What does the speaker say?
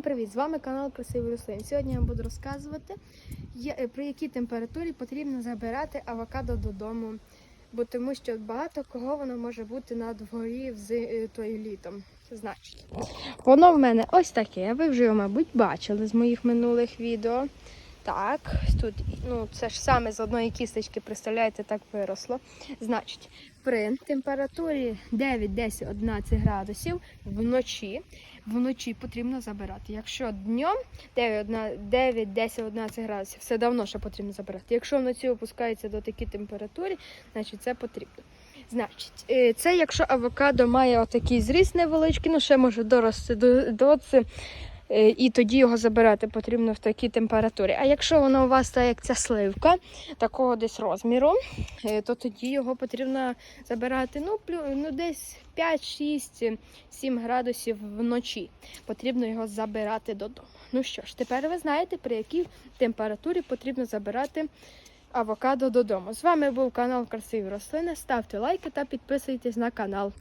Всім привіт! З вами канал Красивий Рослин. Сьогодні я буду розказувати, е, при якій температурі потрібно забирати авокадо додому. Бо тому що багато кого воно може бути на дворі е, то і літом. Значить, воно в мене ось таке. Ви вже його, мабуть, бачили з моїх минулих відео. Так, тут ну, це ж саме з одної кісточки, представляєте, так виросло. Значить, при температурі 9, 10, 11 градусів вночі, вночі потрібно забирати. Якщо днем 9, 9 10, 11 градусів, все давно ще потрібно забирати. Якщо вночі опускається до такій температури, значить це потрібно. Значить, е, це якщо авокадо має отакий зріст невеличкий, ну ще може дорости до, до це. Е, І тоді його забирати потрібно в такій температурі. А якщо воно у вас так як ця сливка, такого десь розміру, е, то тоді його потрібно забирати ну, ну десь 5, 6, 7 градусів вночі. Потрібно його забирати додому. Ну що ж, тепер ви знаєте, при якій температурі потрібно забирати авокадо додому. З вами був канал Красиві рослини. Ставте лайки та підписуйтесь на канал.